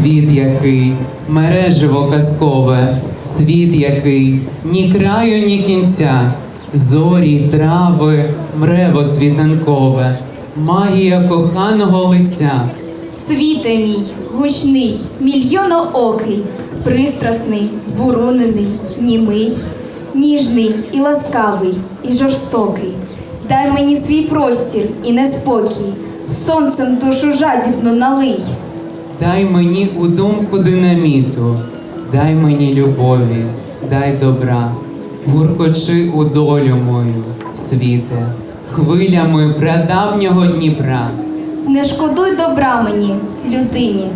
Світ який, мережево казкове, світ який, ні краю, ні кінця, зорі, трави, мрево світанкове, магія коханого лиця. Світе мій, гучний, мільйоноокий, пристрасний, зборонений, німий, ніжний і ласкавий, і жорстокий. Дай мені свій простір і неспокій, сонцем душу жадібно налий. Дай мені у думку динаміту, дай мені любові, дай добра, гуркочи у долю мою, світе, хвилями прадавнього Дніпра. Не шкодуй добра мені, людині,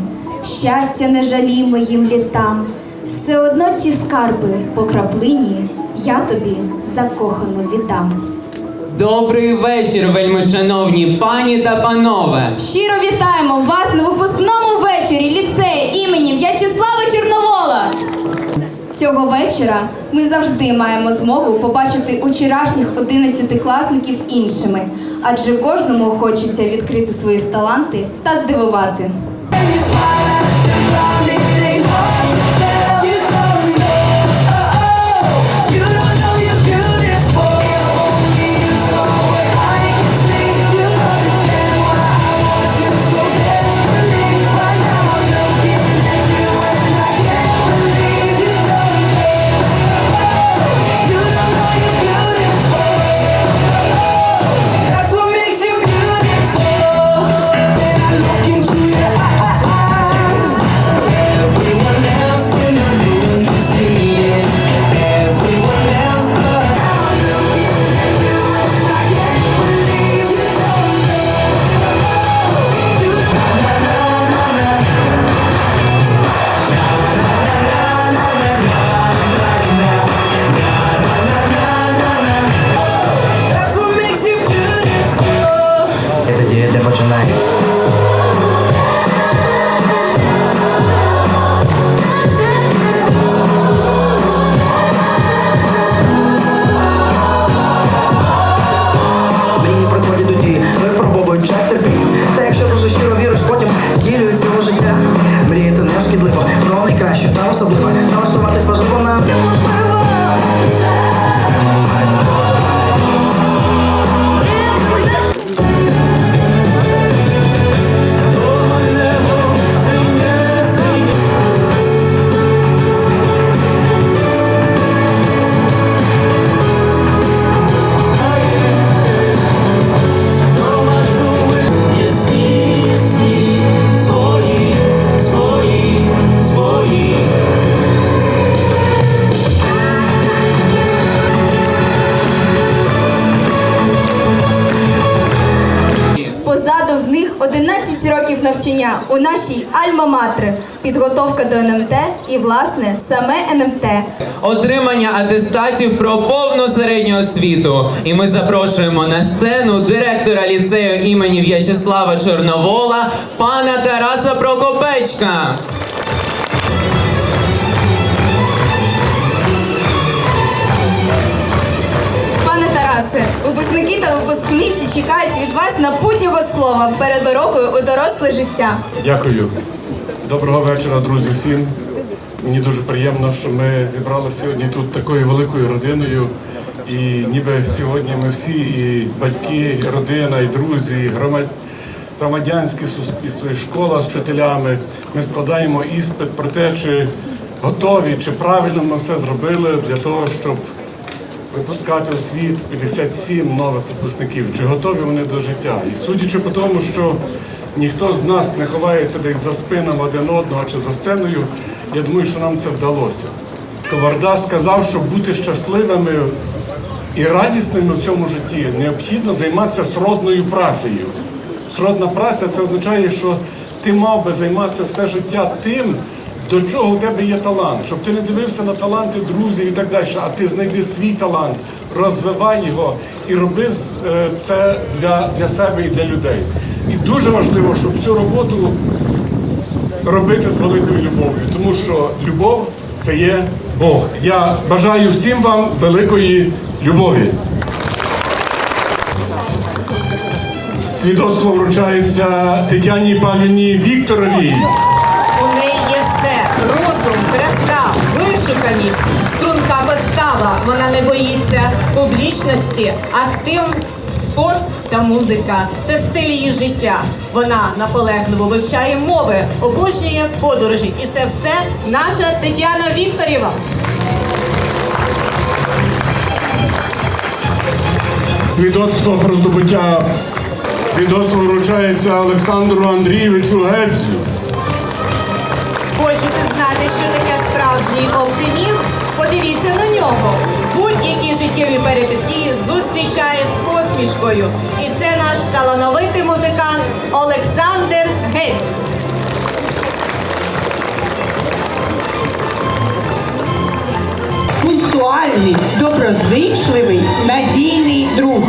щастя не жалій моїм літам. Все одно ті скарби по краплині я тобі закохано віддам. Добрий вечір, вельми шановні пані та панове. Щиро вітаємо вас на випускному вечорі ліцею імені В'ячеслава Чорновола. Цього вечора ми завжди маємо змогу побачити учорашніх одинадцятикласників іншими, адже кожному хочеться відкрити свої таланти та здивувати. 11 років навчання у нашій Альма-Матри, підготовка до НМТ і, власне, саме НМТ. Отримання атестатів про повну середню освіту. І ми запрошуємо на сцену директора ліцею імені В'ячеслава Чорновола, пана Тараса Прокопечка. Пане випускники та випускниці чекають від вас напутнього слова перед дорогою у доросле життя. Дякую. Доброго вечора, друзі, всім. Мені дуже приємно, що ми зібралися сьогодні тут такою великою родиною. І ніби сьогодні ми всі, і батьки, і родина, і друзі, і громад... громадянське суспільство, і школа з вчителями. Ми складаємо іспит про те, чи готові, чи правильно ми все зробили для того, щоб випускати у світ 57 нових випускників. Чи готові вони до життя? І судячи по тому, що ніхто з нас не ховається десь за спинами один одного чи за сценою, я думаю, що нам це вдалося. Коварда сказав, щоб бути щасливими і радісними в цьому житті, необхідно займатися сродною працею. Сродна праця це означає, що ти мав би займатися все життя тим, до чого у тебе є талант, щоб ти не дивився на таланти друзів і так далі, а ти знайди свій талант, розвивай його і роби е, це для, для себе і для людей. І дуже важливо, щоб цю роботу робити з великою любов'ю, тому що любов це є Бог. Я бажаю всім вам великої любові. Свідоцтво вручається Тетяні Павлівні Вікторовій. Вишуканість, струнка постава. Вона не боїться публічності, актив, спорт та музика. Це стиль її життя. Вона наполегливо вивчає мови, обожнює подорожі. І це все наша Тетяна Вікторєва. Свідоцтво про здобуття свідоцтво вручається Олександру Андрійовичу Гельцю. Знати, що таке справжній оптимізм? Подивіться на нього. Будь-які життєві перипетії зустрічає з посмішкою. І це наш талановитий музикант Олександр Гець. пунктуальний, доброзичливий, надійний друг.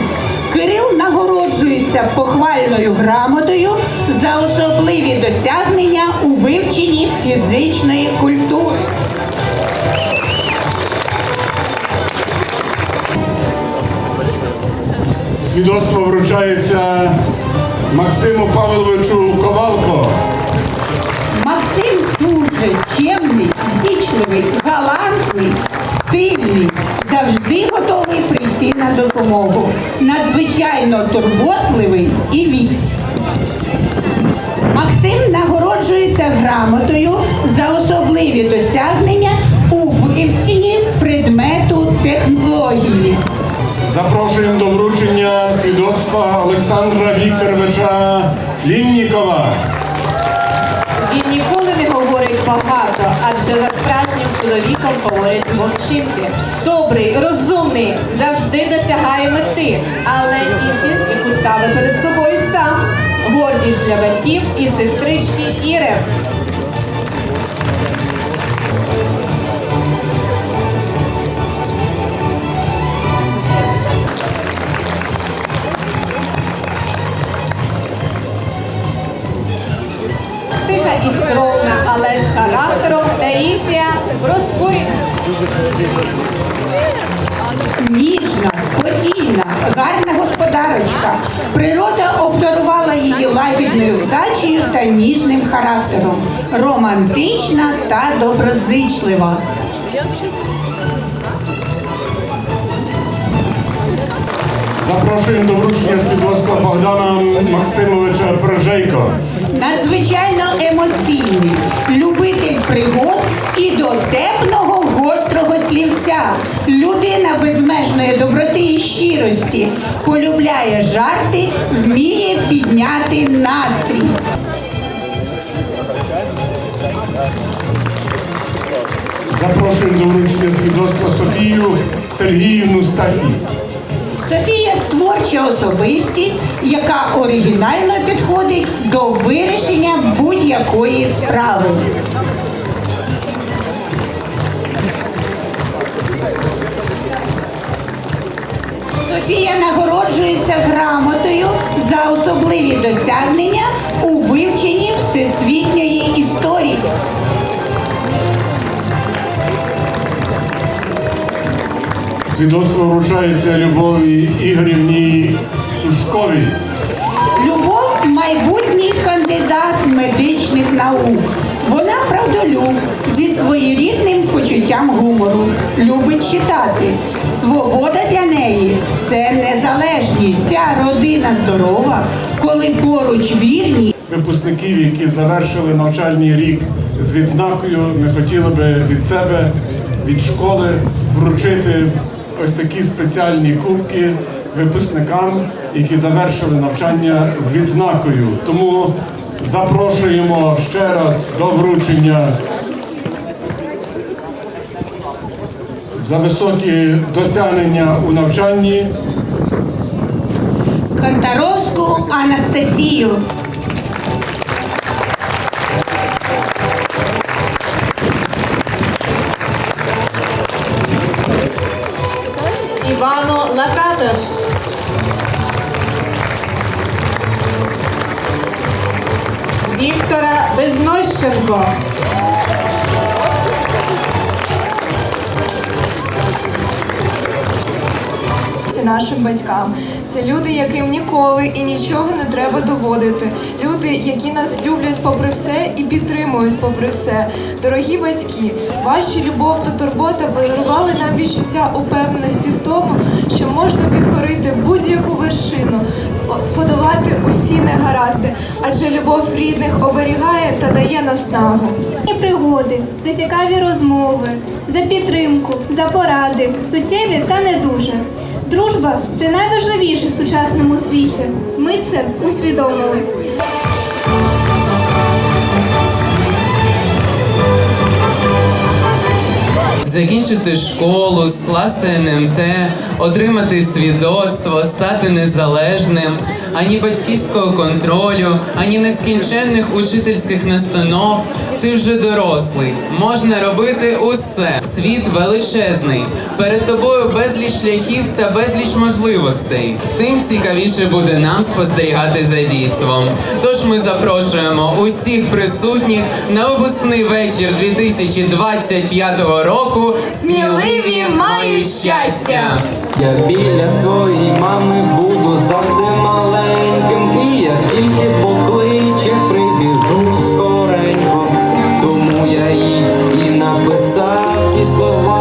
Кирил нагороджується похвальною грамотою за особливі досягнення у вивченні фізичної культури. Свідоцтво вручається Максиму Павловичу Ковалко. Максим дуже чемний, вдічливий, галантний, стильний, прийти на допомогу. Надзвичайно турботливий і від. Максим нагороджується грамотою за особливі досягнення у вивченні предмету технології. Запрошуємо до вручення свідоцтва Олександра Вікторовича Ліннікова. Він ніколи не говорить багато, адже за справжнім чоловіком говорять його вчинки. Добрий, розумний, завжди досягає мети, але тільки яку ставить перед собою сам. Гордість для батьків і сестрички Іри. І скромна, але з характером Таїсія Проскуріна. Ніжна, спокійна, гарна господарочка. Природа обдарувала її лагідною вдачею та ніжним характером. Романтична та доброзичлива. Запрошуємо до вручення свідоцтва Богдана Максимовича Прожейко. Надзвичайно емоційний, любитель пригод і дотепного гострого слівця. Людина безмежної доброти і щирості. Полюбляє жарти, вміє підняти настрій. Запрошуємо до вручення свідоцтва Софію Сергіївну Стахі. Софія творча особистість, яка оригінально підходить до вирішення будь-якої справи. Софія нагороджується грамотою за особливі досягнення у вивченні всесвітньої історії. Свідоцтво вручається Любові Ігорівні Сушковій. Любов майбутній кандидат медичних наук. Вона правдолюб зі своєрідним почуттям гумору. Любить читати. Свобода для неї це незалежність. Ця родина здорова, коли поруч вірні Випускників, які завершили навчальний рік з відзнакою, ми хотіли би від себе, від школи вручити ось такі спеціальні кубки випускникам, які завершили навчання з відзнакою. Тому запрошуємо ще раз до вручення за високі досягнення у навчанні Кантаровську Анастасію. Лакатош. Віктора Безнощенко. Це нашим батькам. Це люди, яким ніколи і нічого не треба доводити. Люди, які нас люблять попри все і підтримують попри все. Дорогі батьки, ваші любов та турбота подарували нам відчуття упевненості в тому, що можна підкорити будь-яку вершину, по- подолати усі негаразди, адже любов рідних оберігає та дає наснагу. І пригоди, за цікаві розмови, за підтримку, за поради, суттєві та не дуже. Дружба це найважливіше в сучасному світі. Ми це усвідомили. Закінчити школу, скласти НМТ, отримати свідоцтво, стати незалежним, ані батьківського контролю, ані нескінченних учительських настанов. Ти вже дорослий, можна робити усе. Світ величезний. Перед тобою безліч шляхів та безліч можливостей. Тим цікавіше буде нам спостерігати за дійством. Тож ми запрошуємо усіх присутніх на випускний вечір 2025 року. Сміливі мають щастя! Я біля своєї мами буду завжди маленьким, і як тільки покличе, slow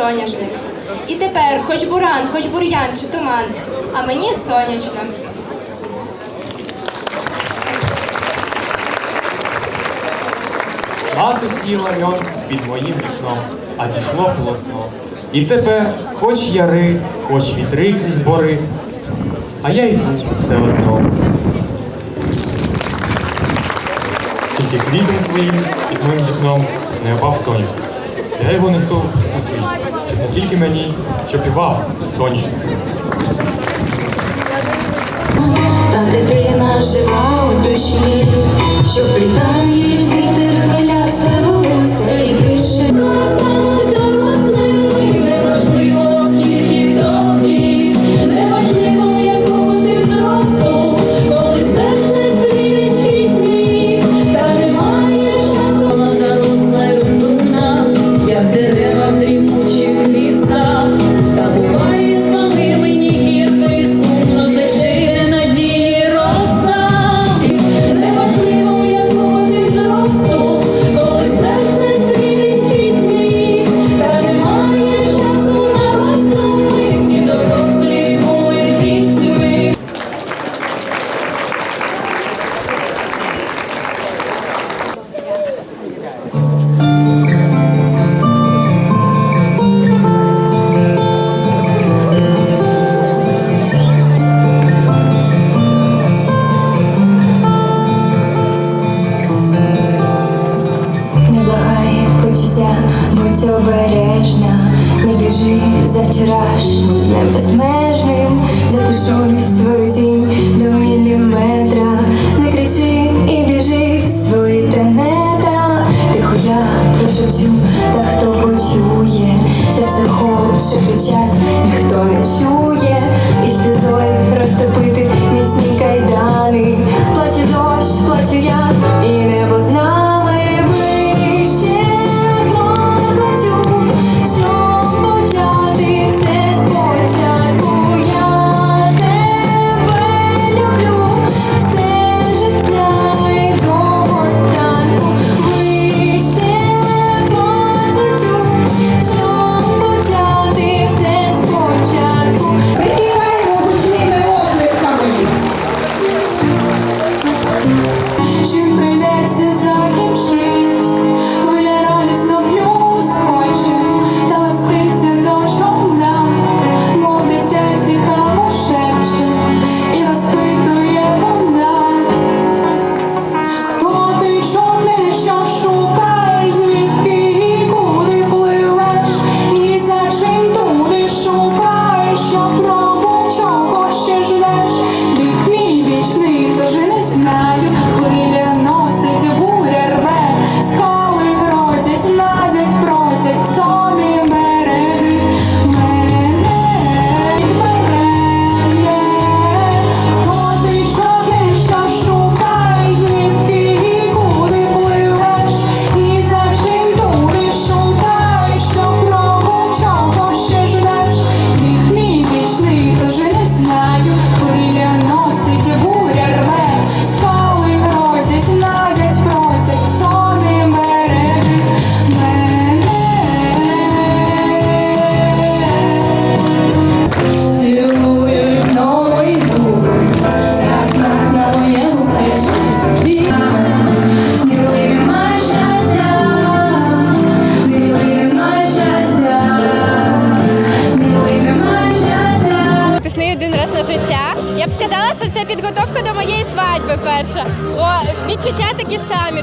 соняшник. І тепер, хоч буран, хоч бур'ян чи туман, а мені сонячно. Мати сіла льон під моїм вікном, а зійшло полотно. І тепер, хоч яри, хоч вітри крізь бори, а я йду все одно. Тільки квітом своїм під моїм вікном не опав соняшник. Я його несу у світ, не тільки мені, що півав вам,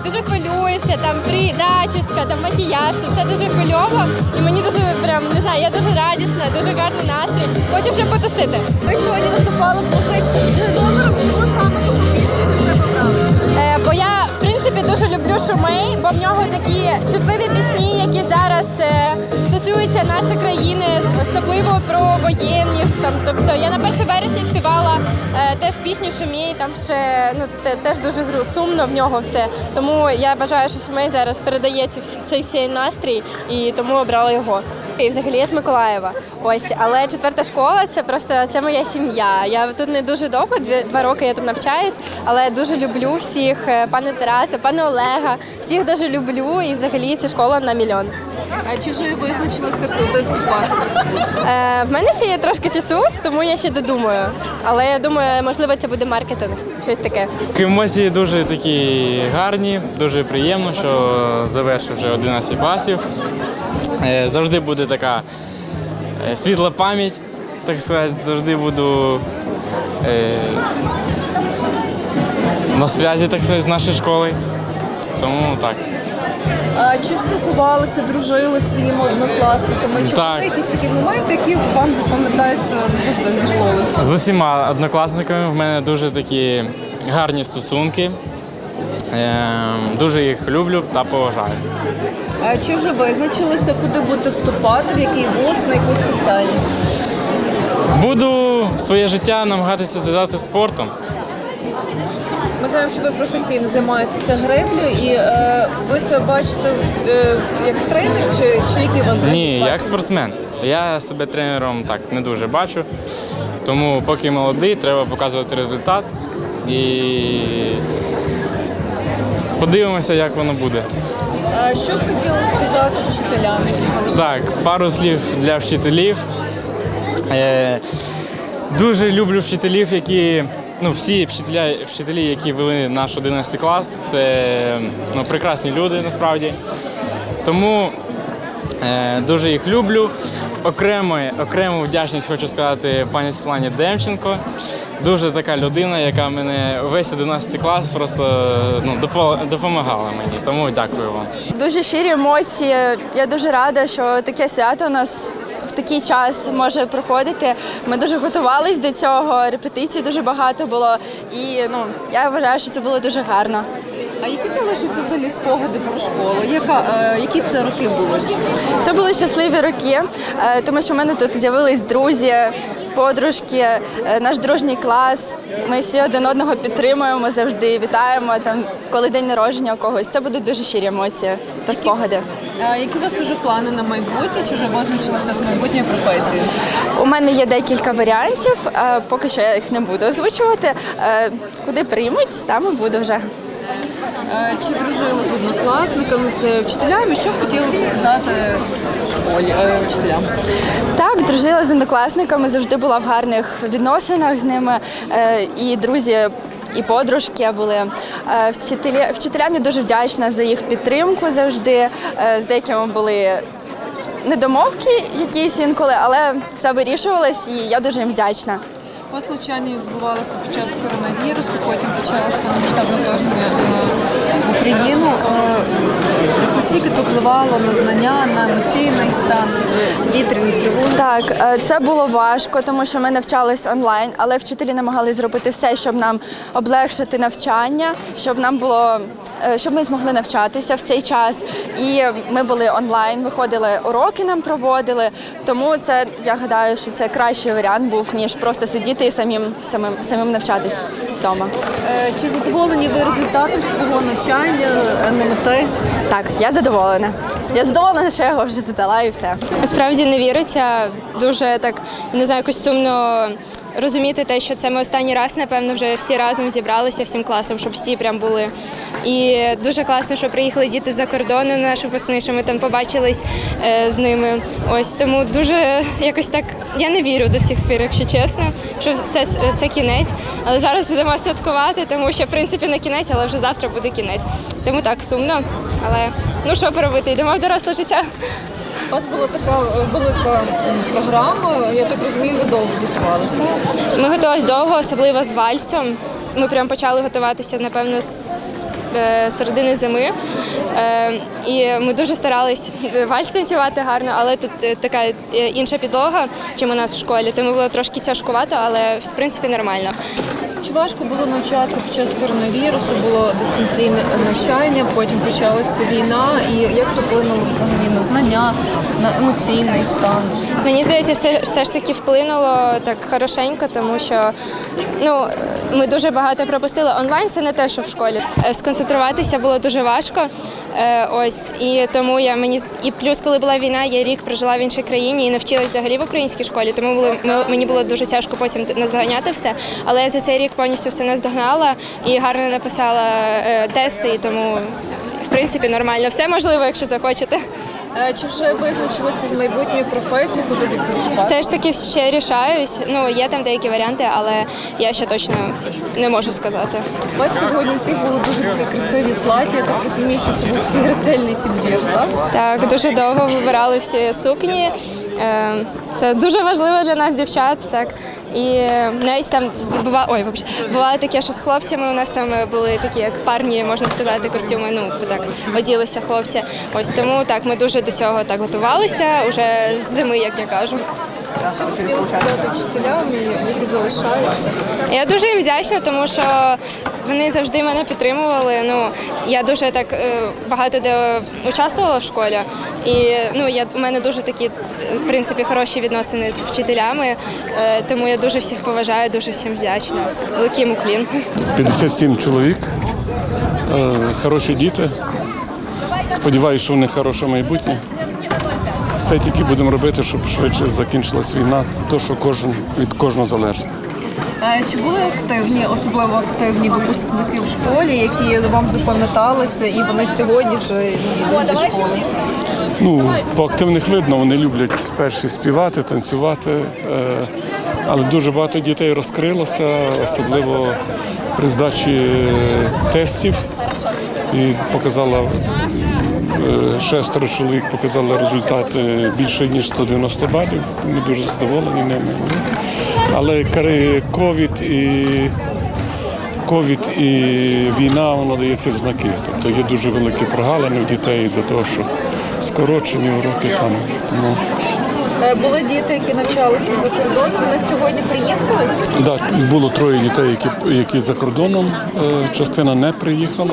дуже хвилюєшся, там придачіска, там макіяж, то все дуже хвильово. І мені дуже прям не знаю, я дуже радісна, дуже гарний настрій. Хочу вже потусити. Ми сьогодні виступали з музичним номером. Чому саме принципі Мей, бо в нього такі чутливі пісні, які зараз е, стосуються нашої країни, особливо про воєнних. Там, тобто я на 1 вересня співала е, теж пісню Шумій, там ще ну те, теж дуже сумно в нього все. Тому я вважаю, що Шумей зараз передає цей всій настрій і тому обрала його. І взагалі я з Миколаєва. Ось, але четверта школа це просто це моя сім'я. Я тут не дуже довго, два роки я тут навчаюсь, але дуже люблю всіх, е, пане Тараса, пане Олега, всіх дуже люблю і взагалі це школа на мільйон. А чи вже визначилися, куди вступати? Е, в мене ще є трошки часу, тому я ще додумаю. Але я думаю, можливо, це буде маркетинг, щось таке. Емоції дуже такі гарні, дуже приємно, що завершив вже 11 класів. Е, Завжди буде така е, світла пам'ять, так сказати, завжди буду е, на зв'язі, так сказати, з нашою школою. Тому так. А чи спілкувалися, дружили з своїми однокласниками? Чи Так. були якісь такі моменти, які вам запам'ятаються завжди зі школи? З усіма однокласниками в мене дуже такі гарні стосунки. Е, Дуже їх люблю та поважаю. А чи вже визначилися, куди будете вступати, в який вуз, на яку спеціальність? Буду своє життя намагатися зв'язати з спортом. Ми знаємо, що ви професійно займаєтеся греблею, і е, ви себе бачите е, як тренер, чи, чи який у вас Ні, як спортсмен. Я себе тренером так не дуже бачу. Тому поки молодий, треба показувати результат. І подивимося, як воно буде. А що б хотіли сказати вчителям? Так, пару слів для вчителів. Е, дуже люблю вчителів, які. Ну, всі вчителя, вчителі, які вели наш 11 клас, це ну, прекрасні люди насправді. Тому е, дуже їх люблю. Окремо, окрему вдячність хочу сказати пані Світлані Демченко. Дуже така людина, яка мене весь 11 клас просто ну, допомагала мені. Тому дякую вам. Дуже щирі емоції. Я дуже рада, що таке свято у нас в такий час може проходити. Ми дуже готувались до цього. Репетицій дуже багато було. І ну я вважаю, що це було дуже гарно. А які залишаться взагалі спогади про школу? Яка, е, які це роки були? Це були щасливі роки, е, тому що в мене тут з'явились друзі, подружки, е, наш дружній клас. Ми всі один одного підтримуємо завжди, вітаємо там, коли день народження у когось. Це будуть дуже щирі емоції та спогади. А які у вас вже плани на майбутнє? Чи вже визначилися з майбутньою професією? У мене є декілька варіантів, е, поки що я їх не буду озвучувати. Е, Куди приймуть, там і буду вже. Е, Чи дружили з однокласниками, з вчителями? Що хотіли б сказати школі е, вчителям? Так, дружила з однокласниками, завжди була в гарних відносинах з ними. Е, І друзі, і подружки були. Вчителі, вчителям я дуже вдячна за їх підтримку завжди. З деякими були недомовки якісь інколи, але все вирішувалось, і я дуже їм вдячна. Вас відбувалося під час коронавірусу, потім почалося повномасштабне вторгнення е, в Україну. Е, Наскільки це впливало на знання, на емоційний стан, вітряні тривоги? Так, е, це було важко, тому що ми навчались онлайн, але вчителі намагалися зробити все, щоб нам облегшити навчання, щоб нам було. Е, Щоб ми змогли навчатися в цей час, і ми були онлайн, виходили уроки, нам проводили. Тому це я гадаю, що це кращий варіант був ніж просто сидіти і самим самим самим навчатись вдома. Е, Чи задоволені ви результатом свого навчання, НМТ? Так, я задоволена. Я задоволена, що я його вже задала і все. Справді не віриться. Дуже так не знаю, якось сумно розуміти те, що це ми останній раз, напевно, вже всі разом зібралися всім класом, щоб всі прям були. І дуже класно, що приїхали діти за кордону на наш випускний, що ми там побачились е, з ними. Ось тому дуже якось так. Я не вірю до сих пір, якщо чесно, що це, це кінець. Але зараз будемо святкувати, тому що в принципі не кінець, але вже завтра буде кінець. Тому так сумно. Але ну що поробити, йдемо в доросле життя. У вас була така е, велика програма, я так розумію, ви довго готувалися. Ми готувалися довго, особливо з вальсом. Ми прям почали готуватися, напевно, з е, середини зими. Е, І ми дуже старались вальс танцювати гарно, але тут така інша підлога, чим у нас в школі. Тому було трошки тяжкувато, але в принципі нормально. Чи важко було навчатися під час коронавірусу, було дистанційне навчання, потім почалася війна, і як це вплинуло взагалі на знання, на емоційний стан? Мені здається, все, все ж таки вплинуло так хорошенько, тому що ну, ми дуже багато пропустили. Онлайн це не те, що в школі. Е, Сконцентруватися було дуже важко. Е, ось і тому я мені і плюс, коли була війна, я рік прожила в іншій країні і навчилась взагалі в українській школі. Тому було мені було дуже тяжко потім наздоганяти все. Але я за цей рік повністю все наздогнала і гарно написала е, тести, і тому в принципі нормально. Все можливо, якщо захочете. Е, Чи вже визначилися з майбутньою професією, куди поступати? Все ж таки ще рішаюсь. Ну є там деякі варіанти, але я ще точно не можу сказати. У вас сьогодні всіх були дуже такі красиві плаття. Я так розумію, що це був ретельний підбір, так? Так, дуже довго вибирали всі сукні. Е, Це дуже важливо для нас, дівчат. Так і навіть там бува... Ой, вибач, бувало таке, що з хлопцями у нас там були такі, як парні, можна сказати, костюми. Ну так оділися хлопці. Ось тому так ми дуже до цього так готувалися уже з зими, як я кажу. Що ви хотіли сказати вчителям, які залишаються? Я дуже їм вдячна, тому що вони завжди мене підтримували. Ну я дуже так е, багато де участвувала в школі, і ну я у мене дуже такі в принципі хороші відносини з вчителями. Е, тому я дуже всіх поважаю, дуже всім вдячна. Великий йому клін. 57 чоловік, е, хороші діти. Сподіваюся, що в них хороше майбутнє. Все тільки будемо робити, щоб швидше закінчилась війна, то що кожен від кожного залежить. Е, Чи були активні, особливо активні випускники в школі, які вам запам'яталися, і вони сьогодні вже зі школи? Ну, по активних видно, вони люблять перші співати, танцювати. е, Але дуже багато дітей розкрилося, особливо при здачі тестів. І показала шестеро чоловік показали результати більше ніж 190 балів. Ми дуже задоволені ними. Але ковід і ковід і війна воно дається в знаки. Тобто є дуже великі прогалини в дітей за того, що скорочені уроки там. Тому Е, Були діти, які навчалися за кордоном, вони сьогодні приїхали. да, було троє дітей, які, які за кордоном. е, Частина не приїхала.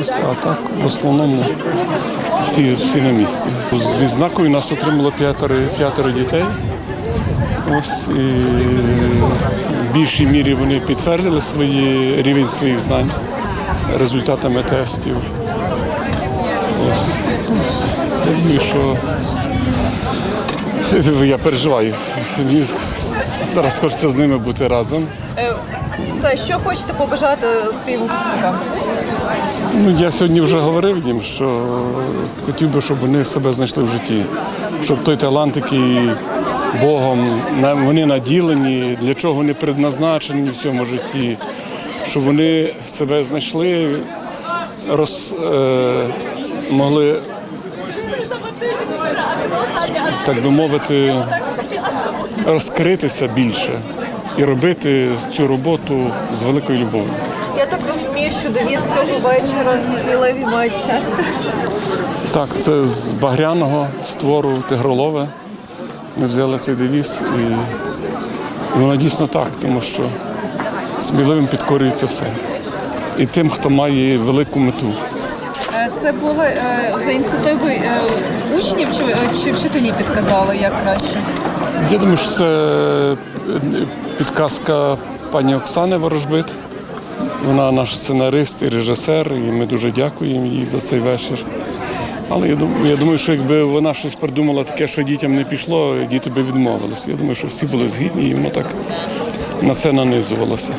Ось, а так в основному всі, всі на місці. З відзнакою нас отримало п'ятеро, п'ятеро дітей. Ось і в більшій мірі вони підтвердили свої рівень своїх знань результатами тестів. Ось. Я думаю, що я переживаю. Мені зараз хочеться з ними бути разом. Е, Все, що хочете побажати своїм випускникам? Ну, я сьогодні вже говорив їм, що хотів би, щоб вони себе знайшли в житті, щоб той талант, який Богом вони наділені, для чого вони предназначені в цьому житті, щоб вони себе знайшли, роз, е, могли, так би мовити, розкритися більше і робити цю роботу з великою любов'ю. Я так розумію, що девіз цього вечора сміливі мають щастя. Так, це з багряного створу тигролове. Ми взяли цей девіз і воно дійсно так, тому що сміливим підкорюється все. І тим, хто має велику мету. Е, Це були е, за ініціативи е, учнів чи, чи вчителі підказали, як краще? Я думаю, що це підказка пані Оксани Ворожбит. Вона наш сценарист і режисер, і ми дуже дякуємо їй за цей вечір. Але я думаю, що якби вона щось придумала таке, що дітям не пішло, діти би відмовилися. Я думаю, що всі були згідні, і воно так на це нанизувалося.